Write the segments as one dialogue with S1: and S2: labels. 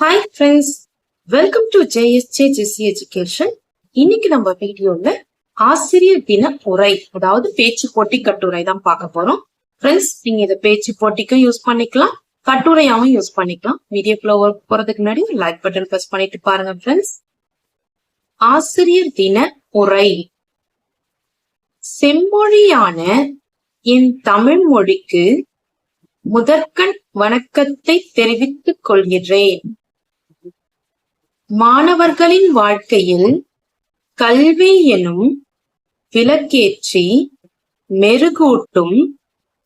S1: Hi friends welcome to JSJ Jessy education இன்னைக்கு நம்ம வீடியோல ஆசிரியர் தின உரை அதாவது பேச்சு போட்டி கட்டுரை தான் பார்க்க போறோம். ஃப்ரெண்ட்ஸ் நீங்க இதை பேச்சு போட்டிக்கும் யூஸ் பண்ணிக்கலாம் கட்டுரையாவும் யூஸ் பண்ணிக்கலாம். வீடியோக்குள்ள போறதுக்கு முன்னாடி லைக் பட்டன் பிரஸ் பண்ணிட்டு பாருங்க ஃப்ரெண்ட்ஸ் ஆசிரியர் தின உரை செம்மொழியான என் தமிழ் மொழிக்கு முதற்கண் வணக்கத்தை தெரிவித்துக் கொள்கிறேன். மாணவர்களின் வாழ்க்கையில் கல்வி எனும் விளக்கேற்றி மெருகூட்டும்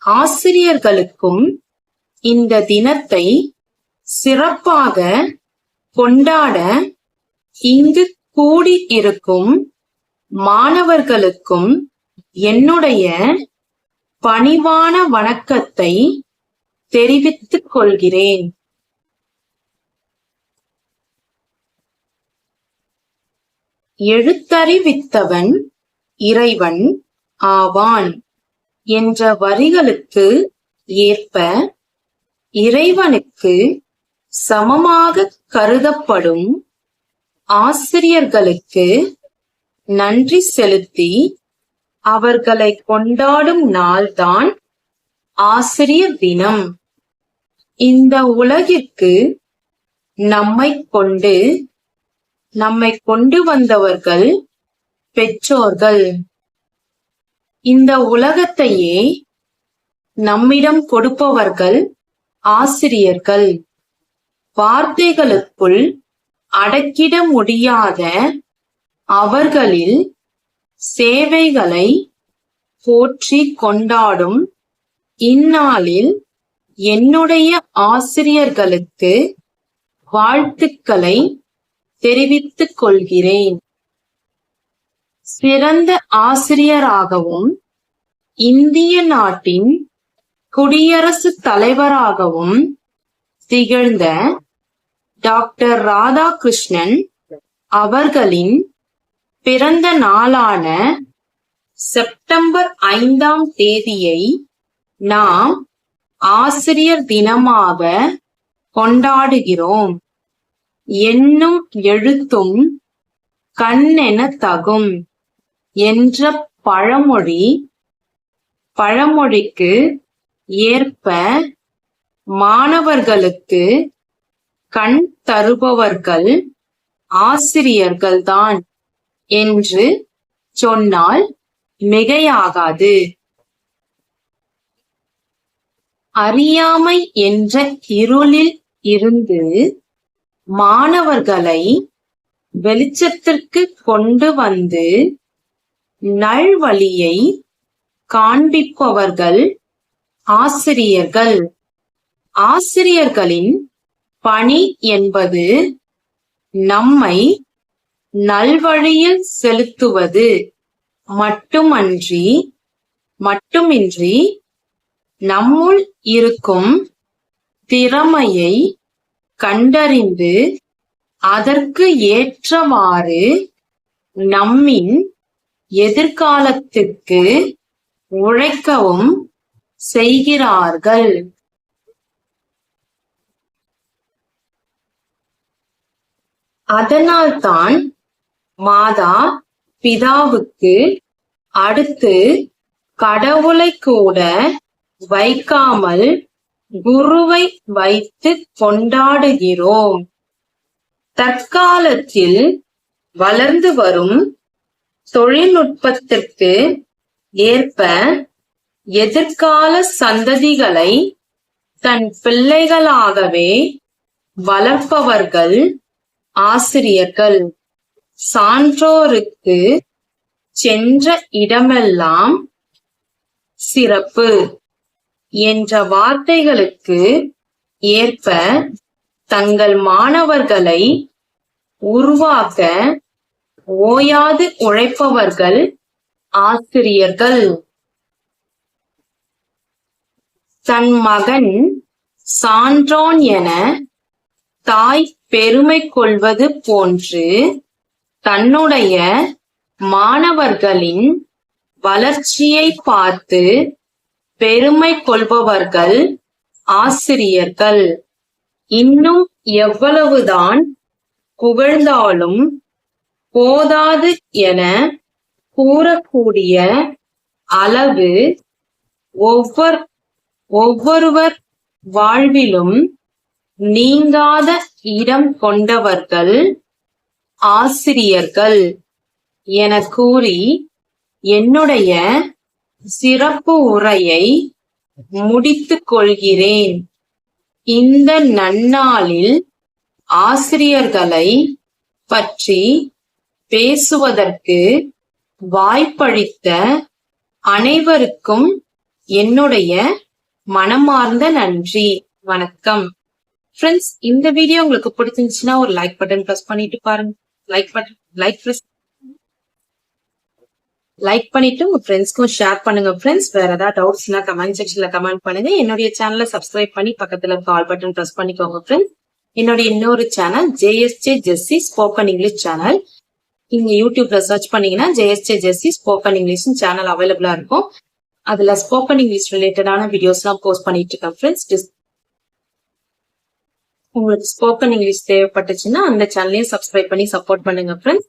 S1: ஆசிரியர்களுக்கும் இந்த தினத்தை சிறப்பாக கொண்டாட இங்கு கூடி இருக்கும் மாணவர்களுக்கும் என்னுடைய பணிவான வணக்கத்தை தெரிவித்துக் கொள்கிறேன். எழுத்தறிவித்தவன் இறைவன் ஆவான் என்ற வரிகளுக்கு ஏற்ப இறைவனுக்கு சமமாக கருதப்படும் ஆசிரியர்களுக்கு நன்றி செலுத்தி அவர்களை கொண்டாடும் நாள்தான் ஆசிரியர் தினம். இந்த உலகிற்கு நம்மை கொண்டு நம்மை கொண்டு வந்தவர்கள் பெற்றோர்கள். இந்த உலகத்தையே நம்மிடம் கொடுப்பவர்கள் ஆசிரியர்கள். வார்த்தைகளுக்குள் அடக்கிட முடியாத அவர்களில் சேவைகளை போற்றி கொண்டாடும் இந்நாளில் என்னுடைய ஆசிரியர்களுக்கு வாழ்த்துக்களை தெரிவித்துக் கொள்கிறேன் சிறந்த ஆசிரியராகவும் இந்திய நாட்டின் குடியரசுத் தலைவராகவும் திகழ்ந்த டாக்டர் ராதாகிருஷ்ணன் அவர்களின் பிறந்த நாளான செப்டம்பர் ஐந்தாம் தேதியை நாம் ஆசிரியர் தினமாக கொண்டாடுகிறோம். என்னும் எழுத்தும் கண்ணென தகும் என்ற பழமொழி பழமொழிக்கு ஏற்ப மாணவர்களுக்கு கண் தருபவர்கள் ஆசிரியர்கள்தான் என்று சொன்னால் மிகையாகாது. அறியாமை என்ற இருளில் இருந்து மாணவர்களை வெளிச்சத்திற்கு கொண்டு வந்து நல்வழியை காண்பிப்பவர்கள் ஆசிரியர்கள். ஆசிரியர்களின் பணி என்பது நம்மை நல்வழியில் செலுத்துவது. மட்டுமன்றி மட்டுமின்றி நம்முள் இருக்கும் திறமையை கண்டறிந்து அதற்கு ஏற்றவாறு நம்மின் எதிர்காலத்துக்கு உழைக்கவும் செய்கிறார்கள். அதனால்தான் மாதா பிதாவுக்கு அடுத்து கடவுளை கூட வைக்காமல் குருவை வைத்து கொண்டாடுகிறோம். தற்காலத்தில் வளர்ந்து வரும் தொழில்நுட்பத்திற்கு ஏற்ப எதிர்கால சந்ததிகளை தன் பிள்ளைகளாகவே வளர்ப்பவர்கள் ஆசிரியர்கள். சான்றோருக்கு சென்ற இடமெல்லாம் சிறப்பு. என்ற வார்த்தைகளுக்கு ஏற்ப தங்கள் மாணவர்களை உருவாக்க ஓயாது உழைப்பவர்கள் ஆசிரியர்கள். தன் மகன் சான்றோன் என தாய் பெருமை கொள்வது போன்று தன்னுடைய மாணவர்களின் வளர்ச்சியை பார்த்து பெருமை கொள்பவர்கள் ஆசிரியர்கள். இன்னும் எவ்வளவுதான் புகழ்ந்தாலும் போதாது என கூறக்கூடிய அளவு ஒவ்வொரு ஒவ்வொருவர் வாழ்விலும் நீங்காத இடம் கொண்டவர்கள் ஆசிரியர்கள் என கூறி என்னுடைய சிறப்பு உரையை முடித்துக் கொள்கிறேன். இந்த நன்னாளில் ஆசிரியர்களை பற்றி பேசுவதற்கு வாய்ப்பளித்த அனைவருக்கும் என்னுடைய மனமார்ந்த நன்றி. வணக்கம். ஃப்ரெண்ட்ஸ் இந்த வீடியோ உங்களுக்கு பிடிச்சிருந்துச்சுன்னா ஒரு லைக் பட்டன் பிரஸ் பண்ணிட்டு பாருங்க. Like button like press like பண்ணிட்டு உங்க ஃப்ரெண்ட்ஸ்க்கும் ஷேர் பண்ணுங்க. ஃப்ரெண்ட்ஸ் வேற ஏதாவது டவுட்ஸ்னா கமெண்ட் செக்ஷன்ல கமெண்ட் பண்ணுங்க. என்னுடைய சேனலை சப்ஸ்கிரைப் பண்ணி பக்கத்துல கால் பட்டன் ப்ரெஸ் பண்ணிக்கோங்க ஃப்ரெண்ட்ஸ் என்னுடைய இன்னொரு channel JSJ Jessy spoken English channel நீங்க யூடியூப்ல சர்ச் பண்ணீங்கன்னா JSJ Jessy spoken English channel அவைலபிளா இருக்கும். அதுல ஸ்போக்கன் இங்கிலீஷ் ரிலேட்டடான வீடியோஸ் எல்லாம் போஸ்ட் பண்ணிட்டு இருக்கேன் ஃப்ரெண்ட்ஸ் உங்களுக்கு ஸ்போக்கன் இங்கிலீஷ் தேவைப்பட்டுச்சுன்னா அந்த சேனலையும் சப்ஸ்கிரைப் பண்ணி சப்போர்ட் பண்ணுங்க friends